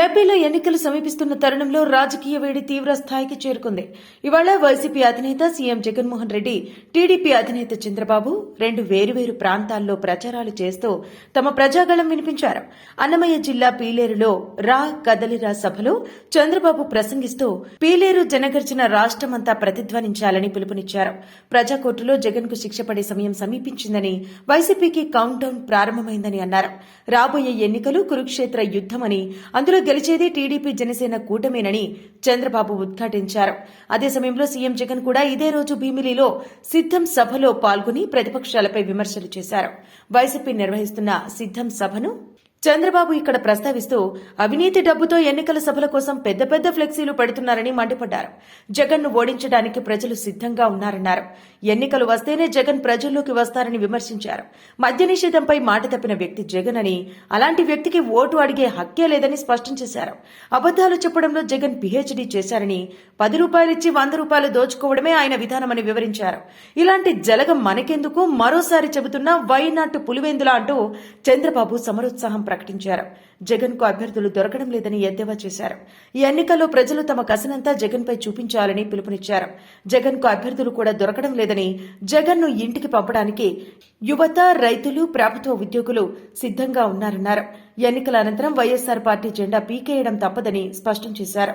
ఏపీలో ఎన్నికలు సమీపిస్తున్న తరుణంలో రాజకీయ వేడి తీవ్ర స్థాయికి చేరుకుంది. ఇవాళ వైసీపీ అధినేత సీఎం జగన్మోహన్ రెడ్డి టీడీపీ అధినేత చంద్రబాబు రెండు వేరువేరు ప్రాంతాల్లో ప్రచారాలు చేస్తూ తమ ప్రజాగళం వినిపించారు. అన్నమయ్య జిల్లా పీలేరులో రా కదలిరా సభలో చంద్రబాబు ప్రసంగిస్తూ పీలేరు జనగర్జన రాష్ట్రమంతా ప్రతిధ్వనించాలని పిలుపునిచ్చారు. ప్రజాకోర్టులో జగన్కు శిక్ష పడే సమయం సమీపించిందని వైసీపీకి కౌంట్ డౌన్ ప్రారంభమైందని అన్నారు. రాబోయే ఎన్నికలు కురుక్షేత్ర యుద్దమని అందులో గెలిచేది టీడీపీ జనసేన కూటమేనని చంద్రబాబు ఉద్ఘాటించారు. అదే సమయంలో సీఎం జగన్ కూడా ఇదే రోజు భీమిలిలో సిద్దం సభలో పాల్గొని ప్రతిపక్షాలపై విమర్శలు చేశారు. వైసీపీ నిర్వహిస్తున్న సిద్దం సభను చంద్రబాబు ఇక్కడ ప్రస్తావిస్తూ అవినీతి డబ్బుతో ఎన్నికల సభల కోసం పెద్ద పెద్ద ఫ్లెక్సీలు పెడుతున్నారని మండిపడ్డారు. జగన్ను ఓడించడానికి ప్రజలు సిద్ధంగా ఉన్నారన్నారు. ఎన్నికలు వస్తేనే జగన్ ప్రజల్లోకి వస్తారని విమర్శించారు. మద్య నిషేధంపై మాట తప్పిన వ్యక్తి జగన్ అని అలాంటి వ్యక్తికి ఓటు అడిగే హక్కే లేదని స్పష్టం చేశారు. అబద్దాలు చెప్పడంలో జగన్ పిహెచ్డీ చేశారని పది రూపాయలిచ్చి వంద రూపాయలు దోచుకోవడమే ఆయన విధానమని వివరించారు. ఇలాంటి జలగం మనకెందుకు? మరోసారి చెబుతున్నా వై నాట్ పులివెందులా అంటూ చంద్రబాబు సమరోత్సాహం ప్రకటించారు. జగన్కు అభ్యర్థులు దొరకడం లేదని ఎద్దేవా చేశారు. ఈ ఎన్నికల్లో ప్రజలు తమ కసనంతా జగన్ పై చూపించాలని పిలుపునిచ్చారు. జగన్కు అభ్యర్థులు కూడా దొరకడం లేదని జగన్ను ఇంటికి పంపడానికి యువత రైతులు ప్రభుత్వ ఉద్యోగులు సిద్ధంగా ఉన్నారన్నారు. ఎన్నికల అనంతరం వైఎస్సార్ పార్టీ జెండా పీకేయడం తప్పదని స్పష్టం చేశారు.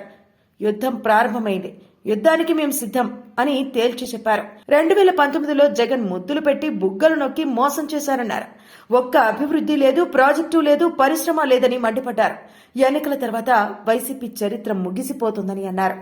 యుద్ధం ప్రారంభమైంది. యుద్ధానికి మేము సిద్ధం అని తేల్చి చెప్పారు. రెండు వేల పంతొమ్మిదిలో జగన్ ముద్దులు పెట్టి బుగ్గలు నొక్కి మోసం చేశారన్నారు. ఒక్క అభివృద్ధి లేదు ప్రాజెక్టు లేదు పరిశ్రమ లేదని మండిపడ్డారు. ఎన్నికల తర్వాత వైసీపీ చరిత్ర ముగిసిపోతుందని అన్నారు.